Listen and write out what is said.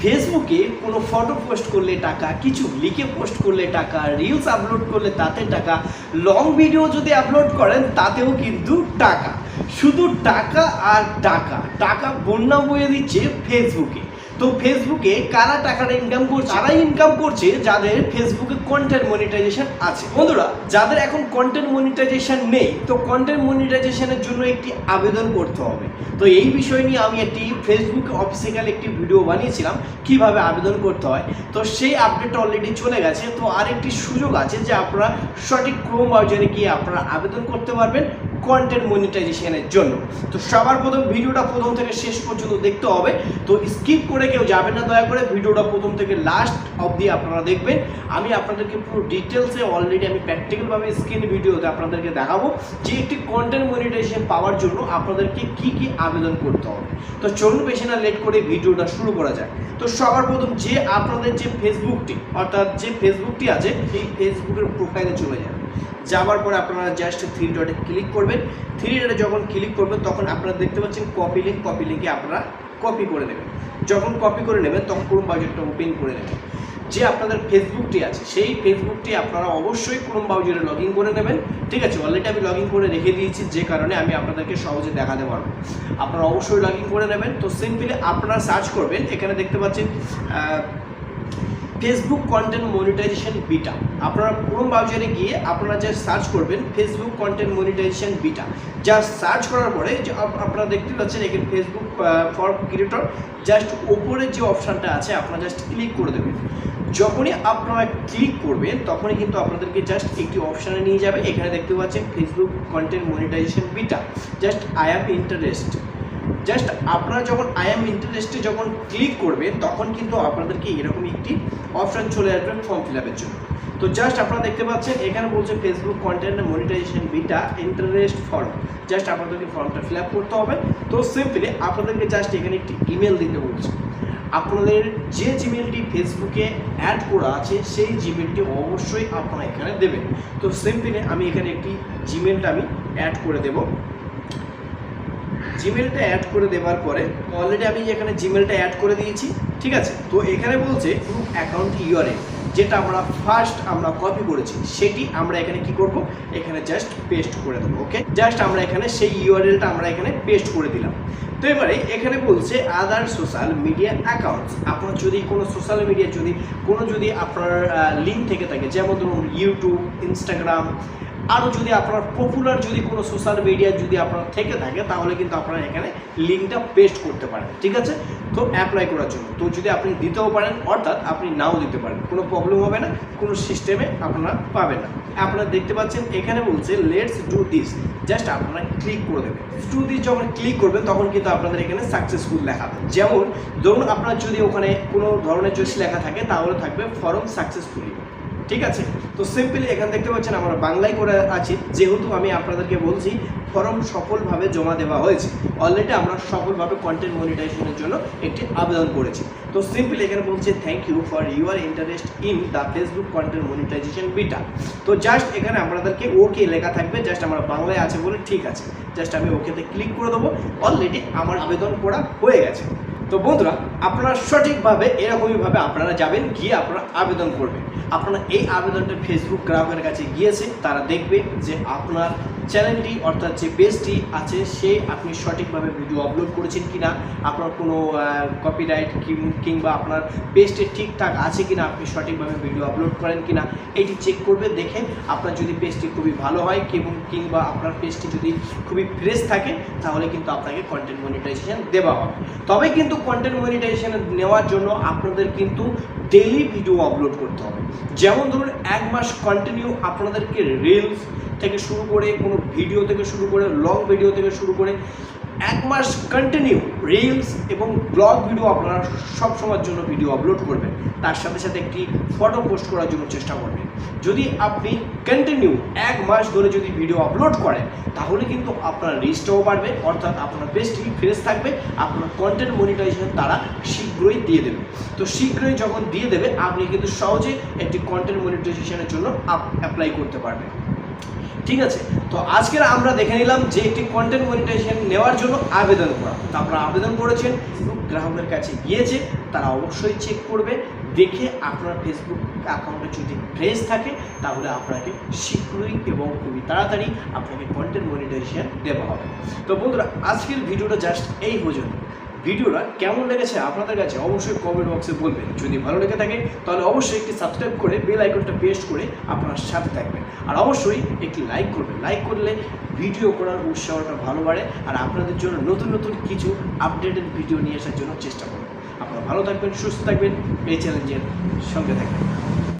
ফেসবুকে কোনো photo post করলে টাকা, কিছু লিখে পোস্ট করলে টাকা রিলস আপলোড করলে তাতে টাকা লং ভিডিও যদি আপলোড করেন তাতেও কিন্তু টাকা। শুধু টাকা আর টাকা। টাকা বন্যা বয়ে দিচ্ছে ফেসবুকে। তো ফেসবুকে কারা টাকাটা ইনকাম করছে? তারাই ইনকাম করছে যাদের ফেসবুকে কন্টেন্ট মনিটাইজেশন আছে। বন্ধুরা, যাদের এখন কন্টেন্ট মনিটাইজেশন নেই, তো কন্টেন্ট মনিটাইজেশনের জন্য একটি আবেদন করতে হবে। তো এই বিষয় নিয়ে আমি একটি ফেসবুক অফিসিক্যাল একটি ভিডিও বানিয়েছিলাম, কীভাবে আবেদন করতে হয়। তো সেই আপডেট অলরেডি চলে গেছে। তো আরেকটি সুযোগ আছে যে আপনারা সঠিক ক্রোম ব্রাউজারে গিয়ে আপনারা আবেদন করতে পারবেন। কন্টেন্ট মনিটাইজেশনের জন্য। তো সবার প্রথম ভিডিওটা প্রথম থেকে শেষ পর্যন্ত দেখতে হবে। তো স্কিপ করে কেউ যাবেন না, দয়া করে ভিডিওটা প্রথম থেকে লাস্ট অবধি আপনারা দেখবেন। আমি আপনাদেরকে পুরো ডিটেলসে অলরেডি আমি প্র্যাকটিক্যালভাবে স্ক্রিন ভিডিওতে আপনাদেরকে দেখাবো যে একটি কন্টেন্ট মনিটাইজেশন পাওয়ার জন্য আপনাদেরকে কি কি আবেদন করতে হবে। তো চলুন বেশি না লেট করে ভিডিওটা শুরু করা যায় তো সবার প্রথম যে আপনাদের যে ফেসবুকটি অর্থাৎ যে ফেসবুকটি আছে সেই ফেসবুকের প্রোফাইলে চলে যাবে যাওয়ার পরে আপনারা জাস্ট থ্রি ডটে ক্লিক করবেন। থ্রি ডটে যখন ক্লিক করবেন, তখন আপনারা দেখতে পাচ্ছেন কপি লিঙ্ক কপি লিঙ্কে আপনারা কপি করে নেবেন। যখন কপি করে নেবেন, তখন ক্রোম বাজারটা ওপেন করে নেবেন। যে আপনাদের ফেসবুকটি আছে, সেই ফেসবুকটি আপনারা অবশ্যই ক্রোম ব্রাউজারে লগ করে নেবেন। ঠিক আছে অলরেডি আমি লগ করে রেখে দিয়েছি, যে কারণে আমি আপনাদেরকে সহজে দেখাতে পারব। আপনারা অবশ্যই লগ করে নেবেন। তো সিম্পলি আপনারা সার্চ করবেন, এখানে দেখতে পাচ্ছেন ফেসবুক কন্টেন্ট মনিটাইজেশন বিটা আপনারা ক্রোম ব্রাউজারে গিয়ে আপনারা যা সার্চ করবেন ফেসবুক কন্টেন্ট মনিটাইজেশন বিটা যা সার্চ করার পরে যে আপ- আপনারা দেখতে পাচ্ছেন এখানে ফেসবুক ফর ক্রিয়েটর জাস্ট ওপরে যে অপশানটা আছে, আপনারা জাস্ট ক্লিক করে দেবেন। যখনই আপনারা ক্লিক করবেন, তখনই কিন্তু আপনাদেরকে জাস্ট একটি অপশানে নিয়ে যাবে। এখানে দেখতে পাচ্ছেন Facebook content monetisation beta just I am interest just আপনারা যখন আই এম ইন্টারেস্টে যখন ক্লিক করবেন, তখন কিন্তু আপনাদেরকে এরকম একটি অপশন চলে আসবে ফর্ম ফিল আপের জন্য। তো জাস্ট আপনারা দেখতে পাচ্ছেন, এখানে বলছে Facebook content monetisation beta interest form just আপনাদেরকে ফর্মটা ফিল আপ করতে হবে। তো সিম্পলি আপনাদেরকে জাস্ট এখানে একটি ইমেল দিতে বলছে। আপনাদের যে জিমেলটি ফেসবুকে অ্যাড করা আছে, সেই জিমেলটি অবশ্যই আপনারা এখানে দেবেন। তো সিম্পলি আমি এখানে একটি জিমেলটা আমি অ্যাড করে দেবো। জিমেলটা অ্যাড করে দেওয়ার পরে অলরেডি আমি এখানে জিমেলটা অ্যাড করে দিয়েছি, ঠিক আছে? তো এখানে বলছে গ্রুপ অ্যাকাউন্ট ইউআরএল যেটা আমরা ফার্স্ট আমরা কপি করেছি, সেটি আমরা এখানে কি করব? এখানে জাস্ট পেস্ট করে দেবো ওকে জাস্ট আমরা এখানে সেই ইউআরএলটা আমরা এখানে পেস্ট করে দিলাম। তো এবারে এখানে বলছে আদার সোশ্যাল মিডিয়া অ্যাকাউন্টস আপনার যদি কোনো সোশ্যাল মিডিয়া যদি কোনো যদি আপনার লিঙ্ক থেকে থাকে, যেমন ধরুন ইউটিউব ইনস্টাগ্রাম আরও যদি আপনার পপুলার যদি কোনো সোশ্যাল মিডিয়া যদি আপনার থেকে থাকে, তাহলে কিন্তু আপনারা এখানে লিঙ্কটা পেস্ট করতে পারেন, ঠিক আছে? তো অ্যাপ্লাই করার জন্য। তো যদি আপনি দিতেও পারেন, অর্থাৎ আপনি নাও দিতে পারেন, কোনো প্রবলেম হবে না, কোনো সিস্টেমে আপনারা পাবেন না। আপনারা দেখতে পাচ্ছেন, এখানে বলছে লেটস ডু দিস জাস্ট আপনারা ক্লিক করে দেবেন। ডু দিস যখন ক্লিক করবেন, তখন কিন্তু আপনাদের এখানে সাকসেসফুল লেখাবে যেমন, ধরুন আপনার যদি ওখানে কোনো ধরনের যদি লেখা থাকে, তাহলে থাকবে ফর্ম সাকসেসফুলি ঠিক আছে? তো সিম্পলি এখানে দেখতে পাচ্ছেন আমরা বাংলায় করে আছি। যেহেতু আমি আপনাদেরকে বলছি ফর্ম সফলভাবে জমা দেওয়া হয়েছে। অলরেডি আমরা সফলভাবে কন্টেন্ট মনিটাইজেশনের জন্য একটি আবেদন করেছি। তো সিম্পলি এখানে বলছে thank you for your interest in the Facebook content monetisation beta তো জাস্ট এখানে আপনাদেরকে ওকে লেখা থাকবে। জাস্ট আমরা বাংলায় আছে বলে ঠিক আছে। জাস্ট আমি ওকেতে ক্লিক করে দেবো। অলরেডি আমার আবেদন করা হয়ে গেছে। তো বন্ধুরা, আপনারা সঠিকভাবে, এরকমইভাবে আপনারা যাবেন, গিয়ে আপনারা আবেদন করবেন। আপনারা এই আবেদনটা ফেসবুক গ্রাহকের কাছে গিয়েছে, তারা দেখবে যে আপনার চ্যানেলটি, অর্থাৎ যে পেজটি আছে, সে আপনি সঠিকভাবে ভিডিও আপলোড করেছেন কিনা, আপনার কোনো কপিরাইট কিংবা আপনার পেজটি ঠিকঠাক আছে কি না আপনি সঠিকভাবে ভিডিও আপলোড করেন কি না এটি চেক করবে, দেখে আপনার যদি পেজটি খুবই ভালো হয়, কিংবা কিংবা আপনার পেজটি যদি খুবই ফ্রেশ থাকে, তাহলে কিন্তু আপনাকে কন্টেন্ট মনিটাইজেশন দেওয়া হবে। তবে কিন্তু কন্টেন্ট মনিটাইজেশন নেওয়ার জন্য আপনাদের কিন্তু ডেলি ভিডিও আপলোড করতে হবে। যেমন ধরুন, এক মাস কন্টিনিউ আপনাদেরকে রিলস থেকে শুরু করে, কোনো ভিডিও থেকে শুরু করে লং ভিডিও থেকে শুরু করে এক মাস কন্টিনিউ রিলস এবং ব্লগ ভিডিও আপনারা সব সময়ের জন্য ভিডিও আপলোড করবেন। তার সাথে সাথে একটি ফটো পোস্ট করার জন্য চেষ্টা করবেন। যদি আপনি কন্টিনিউ এক মাস ধরে যদি ভিডিও আপলোড করেন, তাহলে কিন্তু আপনার রিচটাও বাড়বে, অর্থাৎ আপনার পেজটি ফ্রেশ থাকবে, আপনার কন্টেন্ট মনিটাইজেশন তারা শীঘ্রই দিয়ে দেবে। তো শীঘ্রই যখন দিয়ে দেবে, আপনি কিন্তু সহজে একটি কন্টেন্ট মনিটাইজেশনের জন্য অ্যাপ্লাই করতে পারবেন। ঠিক আছে? তো আজকের আমরা দেখে নিলাম যে একটি কন্টেন্ট মনিটাইজেশন নেওয়ার জন্য আবেদন করা। তো আপনারা আবেদন করেছেন গ্রাহকের কাছে গিয়েছে, তারা অবশ্যই চেক করবে, দেখে আপনার ফেসবুক অ্যাকাউন্টে যদি ফ্রেশ থাকে, তাহলে আপনাকে শীঘ্রই এবং খুবই তাড়াতাড়ি আপনাকে কন্টেন্ট মনিটাইজেশন দেওয়া হবে। তো বন্ধুরা, আজকের ভিডিওটা জাস্ট এই পর্যন্ত ভিডিওটা কেমন লেগেছে আপনাদের কাছে অবশ্যই কমেন্ট বক্সে বলবেন। যদি ভালো লেগে থাকে, তাহলে অবশ্যই একটি সাবস্ক্রাইব করে বেল আইকনটা প্রেস করে আপনার সাথে থাকবেন। আর অবশ্যই একটি লাইক করবেন। লাইক করলে ভিডিও করার উৎসাহটা ভালো বাড়ে, আর আপনাদের জন্য নতুন নতুন কিছু আপডেটেড ভিডিও নিয়ে আসার জন্য চেষ্টা করবেন। আপনারা ভালো থাকবেন, সুস্থ থাকবেন। এই চ্যালেঞ্জের সঙ্গে থাকবেন।